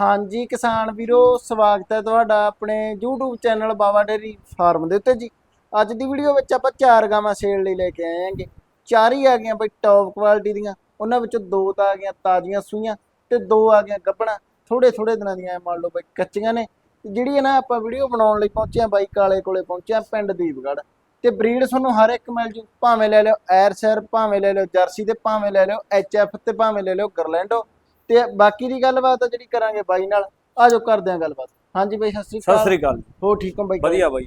ਹਾਂਜੀ ਕਿਸਾਨ ਵੀਰੋ, ਸਵਾਗਤ ਹੈ ਤੁਹਾਡਾ ਆਪਣੇ YouTube channel Bawa dairy farm ਦੇ ਉੱਤੇ ਜੀ। ਅੱਜ ਦੀ ਵੀਡੀਓ ਵਿੱਚ ਆਪਾਂ ਚਾਰ ਗਾਵਾਂ ਸੇਲ ਲਈ ਲੈ ਕੇ ਆਏ ਆਂਗੇ ਚਾਰ ਹੀ ਆ ਗਈਆਂ ਬਈ ਟੌਪ ਕੁਆਲਿਟੀ ਦੀਆਂ, ਉਹਨਾਂ ਵਿੱਚੋਂ ਦੋ ਤਾਂ ਆ ਗਈਆਂ ਤਾਜ਼ੀਆਂ ਸੂਈਆਂ ਤੇ ਦੋ ਆ ਗਈਆਂ ਗੱਭਣਾ ਥੋੜੇ ਥੋੜੇ ਦਿਨਾਂ ਦੀਆਂ ਮੰਨ ਲਓ ਬਈ ਕੱਚੀਆਂ ਨੇ। ਤੇ ਜਿਹੜੀ ਹੈ ਨਾ ਆਪਾਂ ਵੀਡੀਓ ਬਣਾਉਣ ਲਈ ਪਹੁੰਚੇ ਆ ਬਾਈ, ਕਾਲੇ ਕੋਲੇ ਪਹੁੰਚੇ ਆ ਪਿੰਡ ਦੀਪਗੜ੍ਹ। ਤੇ ਬਰੀਡ ਤੁਹਾਨੂੰ ਹਰ ਇੱਕ ਮਿਲ ਜੂ। ਭਾਵੇਂ ਲੈ ਲਿਓ ਐਰ ਐਰਸ਼ਰ ਭਾਵੇਂ ਲੈ ਲਿਓ ਜਰਸੀ ਤੇ ਭਾਵੇਂ ਲੈ ਲਿਓ ਐਚਐਫ ਤੇ ਭਾਵੇਂ ਲੈ ਲਿਓ ਗਰਲੈਂਡੋ ਤੇ ਬਾਕੀ ਦੀ ਗੱਲਬਾਤ ਆ ਜਿਹੜੀ ਕਰਾਂਗੇ ਬਾਈ ਨਾਲ ਆਜੋ ਕਰਦੇ ਆਂ ਗੱਲਬਾਤ। ਹਾਂਜੀ ਬਾਈ ਸਤਿ ਸ੍ਰੀ ਸਤਿ ਅਕਾਲ ਸ੍ਰੀ ਅਕਾਲ ਹੋ ਠੀਕ ਹੋ ਬਾਈ? ਵਧੀਆ ਬਾਈ।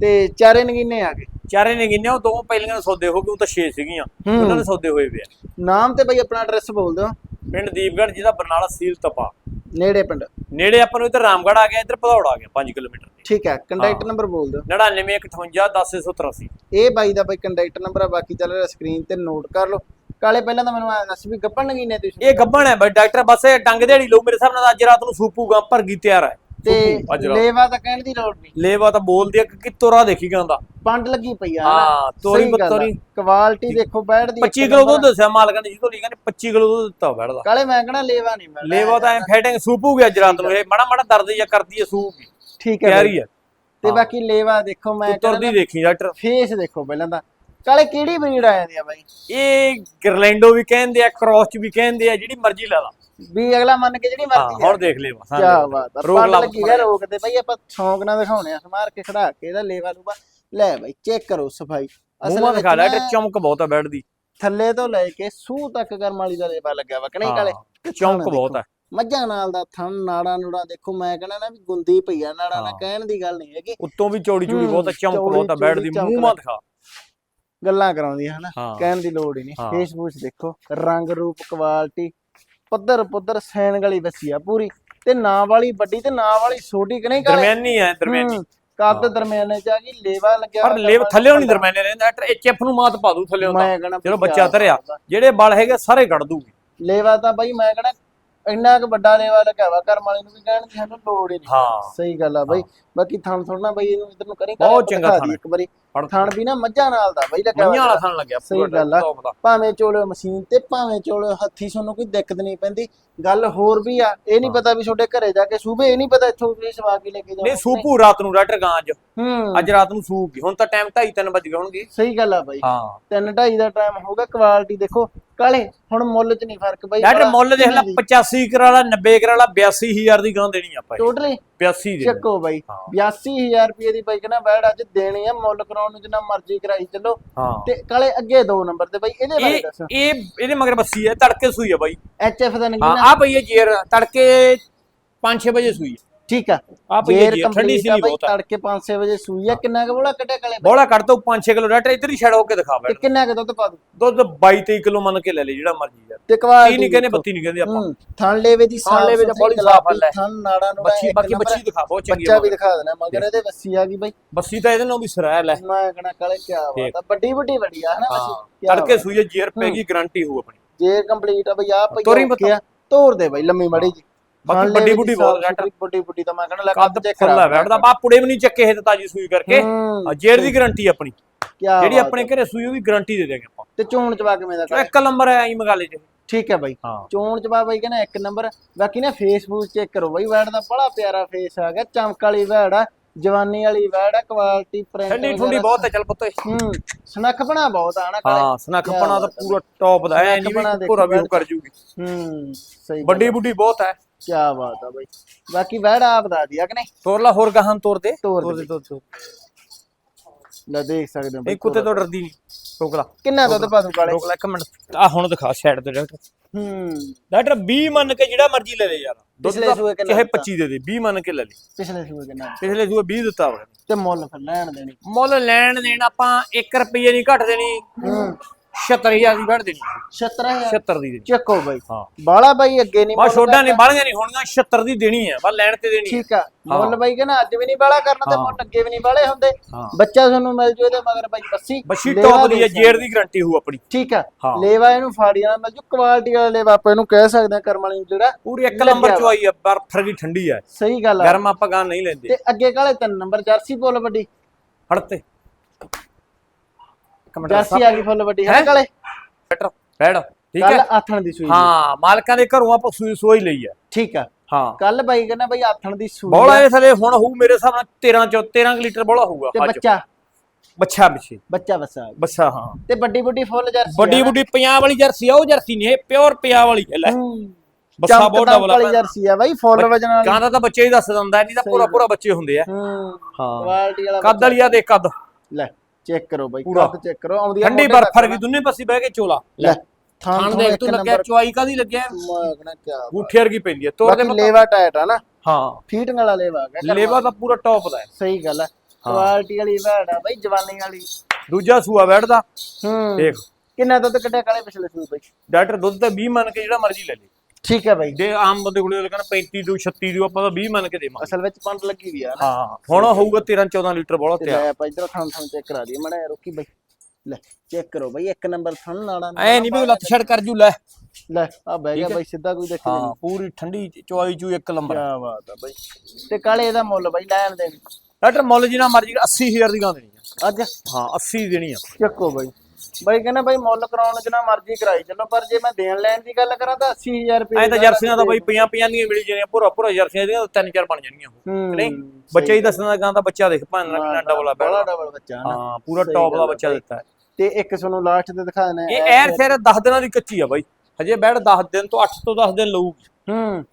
ਤੇ ਚਾਰੇ ਨਗੀਨੇ ਆ ਗਏ। ਚਾਰੇ ਨੇ ਗਿਣਿਆ ਉਹ ਦੋ ਪਹਿਲੀਆਂ ਦੇ ਸੌਦੇ ਹੋ ਗਏ ਉਹ ਤਾਂ 6 ਸੀਗੀਆਂ। ਉਹਨਾਂ ਦੇ ਸੌਦੇ ਹੋਏ ਵੇ ਨਾਮ ਤੇ ਬਾਈ ਆਪਣਾ ਐਡਰੈਸ ਬੋਲ ਦਿਓ। ਪਿੰਡ ਦੀਪਗੜ੍ਹ ਜ਼ਿਲ੍ਹਾ ਬਰਨਾਲਾ ਸੀਲ ਤਪਾ। ਨੇੜੇ ਪਿੰਡ। ਨੇੜੇ ਆਪਾਂ ਨੂੰ ਇੱਧਰ ਰਾਮਗੜ੍ਹ ਆ ਗਿਆ ਇੱਧਰ ਭਦੌੜ ਆ ਗਿਆ 5 ਕਿਲੋਮੀਟਰ ਠੀਕ ਹੈ ਕੰਟੈਕਟ। ਨੰਬਰ ਬੋਲ ਦਿਓ। 9958 ਇਹ ਬਾਈ ਦਾ ਬਾਈ ਕੰਟੈਕਟ ਨੰਬਰ ਆ ਬਾਕੀ ਚੱਲ ਰਿਹਾ ਸਕਰੀਨ ਤੇ ਨੋਟ ਕਰ ਲਓ। ਕਾਲੇ ਪਹਿਲਾਂ ਤਾਂ ਮੈਨੂੰ ਐਂ ਦੱਸ ਵੀ ਗੱਪਣ ਨਗੀਨੇ ਤੁਸੀਂ। ਇਹ ਗੱਬਣ ਹੈ ਬਾਈ ਡਾਕਟਰ ਬਸ ਇਹ ਡੰਗ ਦਿਹਾੜੀ ਲਓ ਮੇਰੇ ਹਿਸਾਬ ਨਾਲ ਅੱਜ ਰਾਤ ਨੂੰ ਸੂਪੂਗਾ ਭਰਗੀ ਤਿਆਰ ਹੈ। ਤੇ ਸੂਪੂ ਅੱਜ ਰਾਤ। ਲੇਵਾ ਤਾਂ ਕਹਿਣ ਦੀ ਲੋੜ ਨਹੀਂ। ਲੇਵਾ ਤਾਂ ਬੋਲਦੀ ਆ ਕਿ ਕਿਤੋਂ ਰਾਹ ਦੇਖੀ ਜਾਂਦਾ ਪੰਡ ਲੱਗੀ ਪਈ ਆ ਹਾਂ, ਤੋਰੀ ਬਤੋਰੀ। ਕੁਆਲਿਟੀ ਦੇਖੋ ਬੈਠ ਦੀ 25 ਕਿਲੋ ਦੁੱਧ ਦੱਸਿਆ ਮਾਲਕਾਂ ਨੇ ਜਿਹਦੋਂ ਲਿਖਿਆ ਨੇ 25 ਕਿਲੋ ਦੁੱਧ ਦਿੱਤਾ ਬੈਠਦਾ। ਕਾਲੇ ਮੈਂ ਕਹਣਾ ਲੇਵਾ ਨਹੀਂ ਮਿਲਦਾ। ਲੇਵਾ ਤਾਂ ਐ ਫੈਟਿੰਗ ਸੂਪੂਗੀ ਅੱਜ ਰਾਤ ਨੂੰ। ਇਹ ਮਾੜਾ ਮਾੜਾ ਦਰਦ ਜਾਂ ਕਰਦੀ ਹੈ ਸੂਪ ਠੀਕ ਹੈ ਤੇ। ਬਾਕੀ ਲੇਵਾ ਦੇਖੋ ਮੈਂ ਤੂੰ ਤੁਰਦੀ ਦੇਖੀ ਡਾਕਟਰ। ਫੇਸ ਦੇਖੋ ਪਹਿਲਾਂ ਤਾਂ। ਕਾਲੇ ਕਿਹੜੀ ਬਰੀਡ ਆ ਜਾਂਦੀ ਆ ਬਾਈ? ਇਹ ਗਰਲੈਂਡੋ ਵੀ ਕਹਿੰਦੇ ਆ ਕ੍ਰੋਸ ਚ ਵੀ ਕਹਿੰਦੇ ਆ ਜਿਹੜੀ ਮਰਜ਼ੀ ਲਾ ਲਾ। ਵੀ ਅਗਲਾ ਮੰਨ ਕੇ ਜਿਹੜੀ ਮਰਜ਼ੀ ਹੁਣ ਦੇਖ ਲਿਓ ਬਸ, ਕੀ। ਬਾਤ ਆ ਰੋਕ ਲਾ ਲੱਗੀ ਗਾ ਰੋਕ ਦੇ ਬਈ ਆਪਾਂ ਸ਼ੌਂਕ ਨਾਲ ਦਿਖਾਉਣੇ ਆ ਸਮਾਰ ਕੇ ਖੜਾ ਕੇ ਇਹਦਾ ਲੇਵਾ ਲੂਵਾ। ਲੈ ਬਈ ਚੈੱਕ ਕਰੋ ਸਫ਼ਾਈ। ਮੂੰਹਾਂ ਵਿੱਚ ਲੈ ਤੇ ਚਮਕ ਬਹੁਤ ਆ ਬੈਡ ਦੀ। ਥੱਲੇ ਤੋਂ ਲੈ ਕੇ ਸੂਹ ਤੱਕ ਕਰਮ ਵਾਲੀ ਦਾ ਲੇਵਾ ਲੱਗਿਆ ਵਾ ਕਿ ਨਹੀਂ ਕਾਲੇ? ਚਮਕ ਬਹੁਤ ਆ। ਮੱਝਾਂ ਨਾਲ ਦਾ ਥਣ ਨਾੜਾ ਨੂੜਾ ਦੇਖੋ ਮੈਂ ਕਹਿੰਦਾ ਨਾ ਵੀ ਗੁੰਦੀ ਪਈ ਆ ਨਾੜਾ ਨਾ। ਕਹਿਣ ਦੀ ਗੱਲ ਨਹੀਂ ਹੈਗੀ। ਉੱਤੋਂ ਵੀ ਚੌੜੀ ਚੌੜੀ ਬਹੁਤ ਆ ਚਮਕ ਬਹੁਤ ਆ ਬੈਡ ਦੀ ਮੂੰਹਾਂ ਦਿਖਾ। ਗੱਲਾਂ ਕਰਾਉਂਦੀ ਆ ਹਨਾ? ਹਾਂ। ਕਹਿਣ ਦੀ ਲੋੜ ਹੀ ਨਹੀਂ। ਹਾਂ। ਫੇਸਬੁੱਕ ਦੇਖੋ ਰੰਗ ਰੂਪ ਕੁਆਲਿਟੀ ਪੱਧਰ ਪੁੱਧਰ ਸੈਨ ਗਲੀ ਬੱਸੀ ਆ ਪੂਰੀ। ਤੇ ਨਾਂ ਵਾਲੀ ਵੱਡੀ ਤੇ ਨਾਂ ਵਾਲੀ ਛੋਟੀ ਕਿ ਨਹੀਂ ਕਾਲੇ ਦਰਮਿਆਨੀ ਆ ਦਰਮਿਆਨੀ। ਹੂੰ, ਕੱਦ ਦਰਮਿਆਨੇ ਚ ਆ ਗਈ ਲੇਵਾ ਲੱਗਿਆ ਪਰ ਹੋਇਆ ਲੇਵ ਥੱਲੇੋਂ ਨਹੀਂ ਦਰਮਿਆਨੇ ਰਹਿੰਦਾ ਐਚਐਫ ਨੂੰ ਮਾਤ ਪਾ ਦੂ ਥੱਲੇੋਂ ਦਾ ਮੈਂ ਕਹਣਾ ਬੱਚਾ ਧਰਿਆ ਜਿਹੜੇ ਬਲ ਹੈਗੇ ਸਾਰੇ ਕੱਢ ਦੂਗੀ। ਲੇਵਾ ਤਾਂ ਬਾਈ ਮੈਂ ਕਹਣਾ ਇੰਨਾ ਕੁ ਵੱਡਾ ਲੇਵਾ ਲੱਗਿਆ ਵਾ ਘਰ ਵਾਲੇ ਨੂੰ ਵੀ ਕਹਿਣ ਦੀ ਸਾਨੂੰ ਲੋੜ ਹੀ ਨਹੀਂ। ਹਾਂ। ਸਹੀ ਗੱਲ ਆ ਬਾਈ। ਬਾਕੀ ਥਣ ਥੋੜਨਾ ਬਾਈ ਇਹਨੂੰ ਇਧਰ ਨੂੰ ਕਰੀ ਬਹੁਤ ਚੰਗਾ ਥਣ ਇੱਕ ਵਾਰੀ। ਥਣ ਵੀ ਨਾ ਮੱਝਾਂ ਨਾਲ ਦਾ ਬਾਈ ਲੱਗਿਆ ਮੰਨਿਆ ਵਾਲਾ। ਥਣ ਲੱਗਿਆ ਸਹੀ ਗੱਲ ਆ। ਭਾਵੇਂ ਚੋਲਿਓ ਮਸ਼ੀਨ ਤੇ ਭਾਵੇਂ ਚੋਲਿਓ ਹੱਥੀ ਤੁਹਾਨੂੰ ਕੋਈ ਦਿੱਕਤ ਨਹੀਂ ਪੈਂਦੀ। ਗੱਲ ਹੋਰ ਵੀ ਆ ਇਹ ਨਹੀਂ ਪਤਾ ਵੀ ਤੁਹਾਡੇ ਘਰੇ ਜਾ ਕੇ ਸੂਬੇ ਇਹ ਨਹੀਂ ਪਤਾ ਇੱਥੋਂ ਵੀ ਸਵਾ ਕੇ ਲੈ ਕੇ ਜਾਓ ਨਹੀਂ ਸੂਪੂ ਰਾਤ ਨੂੰ ਡਾਕਟਰ ਗਾਂ ਅੱਜ ਹੂੰ। ਅੱਜ ਰਾਤ ਨੂੰ ਸੂਪਗੀ ਹੁਣ ਤਾਂ ਟਾਈਮ 2:30 3 ਵਜ ਗਏ ਹੋਣਗੇ। ਸਹੀ ਗੱਲ ਆ ਬਾਈ। ਹਾਂ। ਤਿੰਨ ਢਾਈ ਦਾ ਟਾਈਮ ਹੋਗਾ ਕੁਆਲਿਟੀ ਦੇਖੋ। ਕਾਲੇ ਹੁਣ ਮੁੱਲ ਚ ਨਹੀਂ ਫ਼ਰਕ ਬਾਈ ਡਾਕਟਰ ਮੁੱਲ ਦੇਖ ਲੈ 85 ਕਰਾਲਾ 90 ਕਰਾਲਾ 82000 ਦੀ ਗਾਂ ਦੇਣੀ ਆਪਾਂ। ਟੋਟਲੀ 82 ਦੇ ਚੱਕੋ ਬਾਈ ਹਾਂ। 82000 ਰੁਪਏ ਦੀ ਬਾਈ ਕਹਿੰਦਾ ਬੈੜ ਅੱਜ ਦੇਣੀ ਆ ਮੁੱਲ ਕਰਾਉਣ ਨੂੰ ਜਿੰਨਾ ਮਰਜ਼ੀ ਕਰਾਈ ਚੱਲੋ। ਤੇ ਕਾਲੇ ਅੱਗੇ ਦੋ ਨੰਬਰ ਤੇ ਬਾਈ ਇਹਦੇ ਬਾਰੇ ਦੱਸ। ਇਹ ਇਹਦੇ ਮਗਰ ਬੱਸੀ ਹੈ ਤੜਕੇ ਸੂਈ ਹੈ ਬਾਈ। ਐਚ ਐਫ ਦਾ ਨਹੀਂ ਹਾਂ ਨਾ। ਆ ਪਈ ਹੈ ਜੇਰ ਤੜਕੇ 5-6 ਵਜੇ ਸੂਈ ਹੈ ਠੀਕ ਆ। ਆ ਪਈ ਹੈ ਜੇਰ ਠੰਡੀ ਸੀ ਆ ਨਹੀਂ ਬਾਈ ਬਹੁਤ ਤੜਕੇ 5-6 ਵਜੇ ਸੂਈ ਆ। ਕਿੰਨਾ ਕੁ ਬੋਲਾ ਕੱਟਿਆ ਕਾਲੇ? ਬੋਲਾ ਕੱਢ ਦੋ 5-6 ਕਿਲੋ ਡਾਕਟਰ ਇੱਧਰ ਹੀ ਛੜ ਹੋ ਕੇ ਦਿਖਾ ਤੇ ਬੈਠ। ਕਿੰਨਾ ਕੁ ਦੁੱਧ ਪਾ ਦੂ ਦੁੱਧ 22-23 ਕਿਲੋ ਮੰਨ ਕੇ ਲੈ ਲੈ ਜਿਹੜਾ ਮਰਜ਼ੀ ਯਾਰ। ਤੇ 30 ਕੁਆਲਿਟੀ ਨਹੀਂ ਕਹਿੰਦੇ 32 ਨਹੀਂ ਕਹਿੰਦੇ ਆਪਾਂ। ਥਣ ਲੇਵੇ ਦੀ ਥਣ ਲੇਵੇ ਦਾ ਬੜੀ ਸਾਫ਼ ਹੱਲ ਹੈ। ਥਣ ਨਾੜਾ ਨੂੰ ਬੱਚੀ ਬਾਕੀ ਬੱਚੀ ਦਿਖਾ ਬਹੁਤ ਚੰਗੀ ਬੱਚਾ ਵੀ ਦਿਖਾ ਦੇਣਾ ਮਗਰ ਇਹਦੇ ਬੱਸੀ ਆ ਗਈ ਬਾਈ। ਬੱਸੀ ਤਾਂ ਇਹਦੇ ਨਾਲ ਵੀ ਸਰਾਇਲ ਹੈ। ਮੈਂ ਕਹਣਾ ਕਾਲੇ ਕੀ ਬਾਤ ਆ। ਵੱਡੀ ਵੱਡੀ ਵੱਡੀ ਆ ਹਨਾ ਬੱਸੀ? ਕਿਆ ਤੜਕੇ ਬਾਤ ਆ। ਸੂਈ ਜੇਰ ਪੈਗੀ ਗਾਰੰਟੀ ਹੋ ਆਪਣੀ। ਜੇ ਕੰਪਲੀਟ ਆ ਬਈ ਆ ਪਈ ਤੋਰੀ ਆ। ਤੋਰ ਦੇ ਬਈ ਲੰਮੀ ਮੜੀ ਜੀ। ਬਾਕੀ ਵੱਡੀ ਸਾਫ਼ ਡਾਕਟਰ ਸੁਥਰੀ ਵੱਡੀ ਵੱਡੀ ਤਾਂ ਮੈਂ ਕਹਣਾ ਲੱਗ ਕੱਦ ਫੁੱਲਾ ਬੈਠਦਾ ਬਾ ਪੁੜੇ ਵੀ ਨਹੀਂ ਚੱਕੇ ਇਹ ਤਾਂ ਤਾਜੀ ਸੂਈ ਕਰਕੇ। ਜੇਰ ਦੀ ਗਾਰੰਟੀ ਆਪਣੀ। ਜਿਹੜੀ ਆਪਣੇ ਘਰੇ ਸੂਈ ਉਹਦੀ ਗਾਰੰਟੀ ਦੇ ਦੇਗੇ ਆਪਾਂ। ਤੇ ਚੋਣ ਚਵਾ ਕਿਵੇਂ ਦਾ? ਇੱਕ ਨੰਬਰ ਹੈ ਆਈ ਮਗਾਲੇ ਚ। ਠੀਕ ਹੈ ਬਾਈ। ਚੋਣ ਚਵਾ ਬਾਈ ਕਹਿੰਦਾ ਇੱਕ ਨੰਬਰ। ਬਾਕੀ ਨਾ ਫੇਸਬੁੱਕ ਚੈੱਕ ਕਰੋ ਬਾਈ ਵੈੜ ਦਾ ਬੜਾ ਪਿਆਰਾ ਫੇਸ ਆ ਗਿਆ। ਚਮਕ ਵਾਲੀ ਵੈੜ ਆ ਜਵਾਨੀ ਵਾਲੀ ਵੈੜ ਆ ਕੁਆਲਿਟੀ ਪ੍ਰਿੰਟ ਠੰਡੀ ਠੁੰਡੀ ਬਹੁਤ ਹੈ ਚੱਲ ਪੁੱਤ। ਹੂੰ ਸਨਖਪਣਾ ਬਹੁਤ ਆ ਨਾ ਹਾਂ ਸਨਖਪਣਾ ਤਾਂ ਪੂਰਾ ਟੌਪ ਦਾ। ਐ ਨਹੀਂ ਸਨੱਖਪਣਾ ਵੀ ਵੀ ਉਹ ਕਰ ਜੂਗੀ। ਹੂੰ ਸਹੀ ਵੱਡੀ ਬੁੱਢੀ ਬਹੁਤ ਹੈ। ਕੀ ਬਾਤ ਆ ਬਾਈ। ਬਾਕੀ ਵੈੜ ਆਪ ਦਾ ਦਿਆ ਕਿ ਨਹੀਂ? ਤੋਰ ਲਾ ਹੋਰ ਗਾਹਾਂ ਤੋਰ ਦੇ। ਤੋਰ ਦੇ। ਤੋਰ ਲੈ ਦੇਖ ਸਕਦੇ ਹੋ ਬਾਈ। ਇਹ ਕੁੱਤੇ ਤੋਂ ਡਰਦੀ ਨਹੀਂ। ਰੋਕ ਲਾ। ਕਿੰਨਾ ਦੁੱਧ ਪਾ ਦੂੰ ਕਾਲੇ? ਰੋਕ ਲੈ ਇੱਕ ਮਿੰਟ। ਆ ਹੁਣ ਦਿਖਾ ਸਾਈਡ ਤੇ ਡਾਕਟਰ ਹੂੰ। ਡਾਕਟਰ 20 ਮੰਨ ਕੇ ਜਿਹੜਾ ਮਰਜ਼ੀ ਲੈ ਲੈ ਯਾਰ। ਪਿਛਲੇ ਦਾ ਸੂਏ ਕਿੰਨਾ ਚਾਹੇ ਦਿੱਤਾ? 25 ਦੇ ਦੇ 20 ਮੰਨ ਕੇ ਲੈ ਲੈ। ਪਿਛਲੇ ਸੂਏ ਕਿੰਨਾ ਪਿਛਲੇ ਸੂਏ 20 ਦਿੱਤਾ ਵਾ। ਤੇ ਮੁੱਲ ਫਿਰ ਲੈਣ ਦੇਣੀ। ਮੁੱਲ ਲੈਣ ਦੇਣ ਆਪਾਂ 1 ਰੁਪਏ ਨਹੀਂ ਘੱਟ ਦੇਣੀ। ਹੂੰ। 76000 ਦੀ ਘੱਟ ਦੇਣੀ। 17000 76 ਦੀ ਦੇਣੀ। ਚੱਕੋ ਬਾਈ। ਹਾਂ। ਬਾਲਾ ਬਾਈ ਅੱਗੇ ਨਹੀਂ ਬਾ ਛੋਡਾ ਨਹੀਂ ਬਾਲੀਆਂ ਨਹੀਂ ਹੋਣੀਆਂ 76 ਦੀ ਦੇਣੀ ਹੈ ਬਾ ਲੈਣ ਤੇ ਦੇਣੀ ਹੈ। ਠੀਕ ਆ। ਮੁੱਲ ਬਾਈ ਕਹਿੰਦਾ ਅੱਜ ਵੀ ਨਹੀਂ ਬਾਲਾ ਕਰਨਾ ਤੇ ਹਾਂ। ਮੁੱਲ ਅੱਗੇ ਵੀ ਨਹੀਂ ਬਾਲੇ ਹੁੰਦੇ। ਹਾਂ। ਬੱਚਾ ਤੁਹਾਨੂੰ ਮਿਲ ਜੂ ਇਹਦੇ ਮਗਰ ਬਾਈ ਬੱਸੀ। ਬੱਛੀ ਲੇਵਾ ਟੌਪ ਦੀ ਹੈ ਦੇਖ ਜੇਰ ਦੀ ਗਾਰੰਟੀ ਹੋਊ ਆਪਣੀ। ਠੀਕ ਆ। ਹਾਂ। ਲੇਵਾ ਇਹਨੂੰ ਫਾੜੀ ਵਾਲਾ ਮਿਲ ਜੂ। ਕੁਆਲਿਟੀ ਵਾਲਾ ਲੇਵਾ ਆਪਾਂ ਇਹਨੂੰ ਕਹਿ ਸਕਦੇ ਆ ਕਰਮ ਵਾਲੀ ਨੂੰ ਜਿਹੜਾ ਪੂਰੀ ਇੱਕ ਲੱਗਿਆ ਨੰਬਰ ਵਾ। ਚਵਾਈ ਹੈ ਬਰਫ ਦੀ ਠੰਡੀ ਹੈ ਸਹੀ ਗੱਲ ਆ। ਗਰਮ ਆਪਾਂ ਗਾਂ ਨਹੀਂ ਲੈਂਦੇ। ਤੇ ਅੱਗੇ ਕਾਲੇ ਤਿੰਨ ਨੰਬਰ ਜਰਸੀ ਫੁੱਲ ਵੱਡੀ। ਫੜਤੇ। ਇੱਕ ਮਿੰਟ ਜਰਸੀ ਆ ਗਈ ਫੁੱਲ ਵੱਡੀ ਹੈ? ਕਾਲੇ ਬੈਠ ਬੈਠ ਠੀਕ ਕੱਲ ਹੈ? ਆਥਣ ਦੀ ਸੂਈ ਹਾਂ ਮਾਲਕਾਂ ਦੇ ਘਰੋਂ ਆਪਾਂ ਸੂਈ ਸੋਈ ਲਈ ਹੈ। ਠੀਕ ਆ। ਹਾਂ। ਕੱਲ ਬਾਈ ਕਹਿੰਦਾ ਬਾਈ ਆਥਣ ਦੀ ਸੂਈ ਬੋਲਾ ਆ। ਇਹ ਥਲੇ ਹੁਣ ਹੋਊ ਮੇਰੇ ਹਿਸਾਬ ਨਾਲ 13 ਚੋਂ 13 ਕੁ ਲੀਟਰ ਬੋਲਾ ਹੋਊਗਾ ਤੇ ਬੱਚਾ? ਬੱਚਾ ਪਿੱਛੇ। ਬੱਚਾ ਬੱਸਾ ਬੱਸਾ ਹਾਂ। ਤੇ ਵੱਡੀ ਵੱਡੀ ਫੁੱਲ ਜਰਸੀ ਵੱਡੀ ਵੱਡੀ ਪੰਜਾਬ ਵਾਲੀ ਜਰਸੀ ਆ ਉਹ ਜਰਸੀ ਨਹੀਂ ਇਹ ਪਿਓਰ ਪੰਜਾਬ ਵਾਲੀ ਹੈ ਲੈ। ਬੱਸਾ ਡਬਲ ਵਾਲੀ ਜਰਸੀ ਆ ਬਾਈ ਫੁੱਲ ਵਜਨ ਵਾਲੀ। ਗਾਂ ਦਾ ਤਾਂ ਬੱਚੇ ਹੀ ਦੱਸ ਦਿੰਦਾ ਨਹੀਂ ਤਾਂ ਪੂਰਾ ਪੂਰਾ ਬੱਚੇ ਹੁੰਦੇ ਆ। ਹੂੰ। ਕੁਆਲਿਟੀ ਵਾਲਾ ਕੱਦ ਵਾਲੀ ਆ ਦੇਖ ਕੱਦ। ਲੈ। ਚੈੱਕ ਕਰੋ ਬਾਈ ਪੂਰਾ। ਕੱਦ ਚੈੱਕ ਕਰੋ ਆਉਂਦੀ ਆ ਠੰਡੀ ਮੋਢੇ ਬਰਫ ਤੱਕ ਵਰਗੀ ਦੁੰਨੇ ਪਾਸੇ ਬਹਿ ਕੇ ਚੋਲਾ। ਲੈ ਖਾਣ ਥਾਣ ਦੇਖ ਤੂੰ ਲੱਗਿਆ ਚੁਆਈ ਕਾਦੀ ਲੱਗਿਆ? ਮਾਗਣਾ ਕਿਆ ਗੁੱਠੀ ਵਰਗੀ ਪੈਂਦੀ ਹੈ ਤੋਰ ਦੇ ਬਾਕੀ ਲੇਵਾ ਟਾਇਟ ਆ ਨਾ। ਹਾਂ। ਫੀਟਿੰਗ ਵਾਲਾ ਲੇਵਾ ਹੈਗਾ। ਲੇਵਾ ਤਾਂ ਪੂਰਾ ਟੌਪ ਦਾ ਹੈ। ਸਹੀ ਗੱਲ ਹੈ। ਕੁਆਲਿਟੀ ਵਾਲੀ ਭੈੜ ਆ ਬਾਈ ਜਵਾਨੀ ਵਾਲੀ। ਦੂਜਾ ਸੂਆ ਬੈਠਦਾ ਹੂੰ। ਦੇਖ। ਕਿੰਨਾ ਦੁੱਧ ਕੱਢਿਆ ਕਾਲੇ ਪਿਛਲੇ ਸੂਈ ਬਾਈ? ਡਾਕਟਰ ਦੁੱਧ ਤਾਂ 20 ਮੰਨ ਕੇ ਜਿਹੜਾ ਮਰਜ਼ੀ ਲੈ ਲੇ। ਠੀਕ ਹੈ ਬਾਈ। ਜੇ ਆਮ ਬੰਦੇ ਕੋਲੇ ਲੱਗਣਾ 35 ਦੂ 36 ਦੂ ਆਪਾਂ ਤਾਂ 20 ਮੰਨ ਕੇ ਦੇਵਾਂਗੇ। ਅਸਲ ਵਿੱਚ ਪੰਡ ਲੱਗੀ ਵੀ ਆ ਨਾ। ਹਾਂ ਹੁਣ ਹੋਊਗਾ 13 14 ਲੀਟਰ ਬੋਲਾ ਤੇ ਤਿਆਰ। ਆਪਾਂ ਇਧਰ ਥਣ ਥਣ ਚੈੱਕ ਕਰਾ ਦਈਏ। ਮੜਾ ਰੋਕੀ ਬਾਈ। ਲੈ ਚੈੱਕ ਕਰੋ ਬਾਈ ਇੱਕ ਨੰਬਰ ਥਣ ਨਾੜਾ ਐ ਨਹੀਂ ਵੀ ਲੱਤ ਛੜ ਕਰ ਜੂ ਲੈ। ਲੈ ਆ ਬਹਿ ਗਿਆ ਬਾਈ ਸਿੱਧਾ ਕੋਈ ਦੇਖੇ ਹਾਂ ਪੂਰੀ ਠੰਡੀ ਚੁਆਈ ਚੂ ਇੱਕ ਨੰਬਰ। ਕੀ ਬਾਤ ਆ ਬਾਈ। ਤੇ ਕਾਲੇ ਇਹਦਾ ਮੁੱਲ ਬਾਈ ਲੈਣ ਦੇ। ਡਾਕਟਰ ਮੁੱਲ ਜਿਨਾ ਮਰਜ਼ੀ 80000 ਦੀ ਗਾਂ ਦੇਣੀ ਆ। ਅੱਜ? ਹਾਂ 80 ਦੇਣੀ ਆ। ਚੱਕੋ ਬਾਈ। ਬਾਈ ਕਹਿੰਦਾ ਬਾਈ ਮੁੱਲ ਕਰਾਉਣ ਜਿੰਨਾ ਮਰਜ਼ੀ ਕਰਾਈ ਚੱਲੋ ਪਰ ਜੇ ਮੈਂ ਦੇਣ ਲੈਣ ਦੀ ਗੱਲ ਕਰਾਂ ਤਾਂ 80000 ਰੁਪਏ ਐ ਤਾਂ ਜਰਸੀਆਂ ਦਾ ਬਾਈ ਪੰਜਾਂ ਪੰਜਾਂ ਦੀਆਂ ਮਿਲੀ ਜਾਣੀਆਂ ਪੂਰਾ ਪੂਰਾ ਜਰਸੀਆਂ ਦੀਆਂ ਤਾਂ ਤਿੰਨ ਚਾਰ ਬਣ। ਹੂੰ ਨਹੀਂ? ਬੱਚਾ ਹੀ ਦੱਸਣਾ ਗਾਂ ਦਾ ਬੱਚਾ ਦੇਖ ਭਾਂ ਕਿੰਨਾ ਡਬਲ ਆ ਬੜਾ ਡਬਲ ਬੱਚਾ ਹਾਂ ਪੂਰਾ ਟੌਪ ਦਾ ਬੱਚਾ। ਦਿੱਤਾ ਤੇ ਇੱਕ ਤੁਹਾਨੂੰ ਲਾਸਟ ਤੇ ਦਿਖਾ ਦੇਣਾ ਇਹ ਐਰ ਸਿਰ 10 ਦਿਨਾਂ ਦੀ ਕੱਚੀ ਆ ਬਾਈ। ਹਜੇ ਬੈਠ 10 ਦਿਨ ਤੋਂ 8 ਤੋਂ 10 ਦਿਨ ਲਊਗੀ। ਹੂੰ।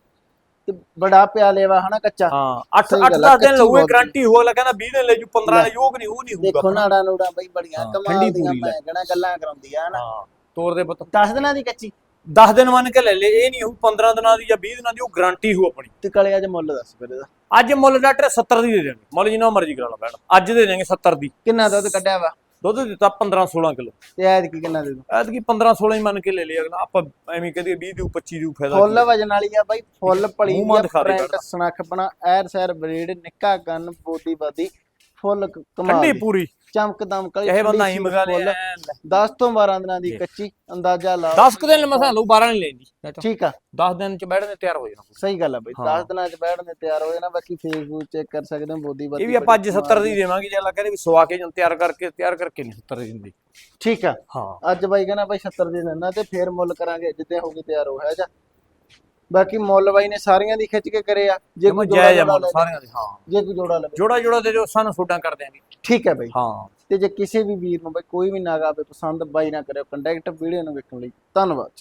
ਤੇ ਬੜਾ ਪਿਆ ਲੇਵਾ ਹਨਾ ਕੱਚਾ? ਹਾਂ 8 ਸਹੀ 8 ਗੱਲ ਆ, 10 ਦਿਨ ਬਹੁਤ ਗਾਰੰਟੀ ਹੋ ਲਾ ਕਹਿੰਦਾ 20 ਦਿਨ ਲੈ ਜੂ 15 ਲੈ। ਜੂ ਉਹ ਨਹੀਂ ਉਹ ਨਹੀਂ ਦੇਖੋ ਹੋਊਗਾ ਨਾੜਾ ਨੂੜਾ ਬਈ ਬੜੀਆਂ ਕਮਾਲ ਦੀਆਂ। ਮੈਂ ਕਹਿਣਾ ਗੱਲਾਂ ਕਰਾਉਂਦੀ ਆ ਹਨਾ। ਤੋਰ ਦੇ ਪੁੱਤ। 10 ਦਿਨਾਂ ਦੀ ਕੱਚੀ। 10 ਦਿਨ ਮੰਨ ਕੇ ਲੈ ਲੈ ਇਹ ਨਹੀਂ ਹੋਊ 15 ਦਿਨਾਂ ਦੀ ਜਾਂ 20 ਦਿਨਾਂ ਦੀ ਉਹ ਗਾਰੰਟੀ ਹੋ ਆਪਣੀ। ਤੇ ਕਲੇ ਅੱਜ ਮੁੱਲ ਦੱਸ ਫਿਰ ਇਹਦਾ। ਅੱਜ ਮੁੱਲ ਡਾਕਟਰ 70 ਦੀ ਦੇ ਦੇਣਗੇ ਮੁੱਲ ਜਿੰਨਾ ਮਰਜ਼ੀ ਕਰਾ ਲਾ ਅੱਜ ਦੇ ਦੇਣਗੇ 70 ਦੀ। ਕਿੰਨਾ ਦੁੱਧ ਕੱਢਿਆ ਵਾ? ਦੁੱਧ ਦਿੱਤਾ 15 16 ਕਿਲੋ। ਤੇ ਐਦ ਕੀ ਕਿੰਨਾ ਦੇ ਦੂੰ? ਐਤਕੀ 15 16 ਹੀ ਮੰਨ ਕੇ ਲੈ ਲਿਆ ਅਗਲਾ। ਆਪਾਂ ਐਵੇਂ ਕਹਦੇ 20 ਦੀ 25 ਦੀ ਫਾਇਦਾ ਫੁੱਲ ਵਜਨ ਵਾਲੀ ਆ ਬਾਈ ਫੁੱਲ ਪਲੀ ਦੇ ਪ੍ਰਿੰਟ ਸਨਖ ਬਣਾ ਐਰ ਸੈਰ ਬਰੀਡ ਨਿੱਕਾ ਕੰਨ ਬੋਦੀ ਬਾਦੀ। ਫੁੱਲ ਕਮਾਲ ਠੰਡੀ ਦੀ। ਪੂਰੀ। ਚਮਕ ਦਮਕਲੀ ਇਹ ਬੰਦਾ ਹੀ ਮਗਾ ਲਿਆ। 10 ਤੋਂ 12 ਦਿਨਾਂ ਦੀ ਕੱਚੀ ਅੰਦਾਜ਼ਾ ਲਾ। 10 ਕੁ ਦਿਨ ਮਸਾਂ ਲਊ 12 ਨਹੀਂ ਲੈਂਦੀ। ਠੀਕ ਆ। 10 ਦਿਨ ਚ ਬੈਠਣੇ ਤਿਆਰ ਹੋ ਜਾਣਾ। ਸਹੀ ਗੱਲ ਆ ਬਈ। ਹਾਂ। 10 ਦਿਨਾਂ ਚ ਬੈਠਣ ਦੇ ਤਿਆਰ ਹੋਏ ਨਾ ਬਾਕੀ ਫੇਸਬੁੱਕ ਚੈੱਕ ਕਰ ਸਕਦੇ ਹੋ ਬੋਦੀ ਬਾਦੀ ਇਹ ਵੀ ਆਪਾਂ ਅੱਜ 70 ਦੀ ਦੇਵਾਂਗੇ। ਜੇ ਕਹਿੰਦੇ ਵੀ ਸਵਾ ਕੇ ਜਾਂ ਤਿਆਰ ਕਰਕੇ ਤਿਆਰ ਕਰਕੇ ਨਹੀਂ 70 ਦੀ ਦਿੰਦੀ। ਠੀਕ ਆ। ਹਾਂ। ਅੱਜ ਬਾਈ ਕਹਿੰਦਾ ਬਾਈ 70 ਦੀ ਦਿੰਦਾ ਤੇ ਫੇਰ ਮੁੱਲ ਕਰਾਂਗੇ ਜਿੱਦੇ ਹੋ ਗਈ ਤਿਆਰ ਹੋ ਹੈ ਜਾ। ਬਾਕੀ ਮੁੱਲ ਬਾਈ ਨੇ ਸਾਰੀਆਂ ਦੀ ਖਿੱਚ ਕੇ ਕਰੇ ਆ। ਜੇ ਕੋਈ ਜੋੜਾ ਜਾਇਜ਼ ਮੁੱਲ ਸਾਰਿਆਂ ਦੇ ਹਾਂ। ਜੇ ਕੋਈ ਜੋੜਾ ਲਵੇ ਜੋੜਾ ਜੋੜਾ ਦੇ ਜੋ ਸਾਨੂੰ ਛੋਟਾਂ ਕਰ ਦਿਆਂਗੇ। ਠੀਕ ਹੈ ਬਾਈ। ਹਾਂ। ਤੇ ਜੇ ਕਿਸੇ ਵੀ ਵੀਰ ਨੂੰ ਬਾਈ ਕੋਈ ਵੀ ਨਾਗਾ ਆਵੇ ਪਸੰਦ ਬਾਈ ਨਾ ਕਰਿਓ। ਕੰਟੈਕਟ ਵੀਡੀਓ ਨੂੰ ਵੇਖਣ ਲਈ। ਧੰਨਵਾਦ।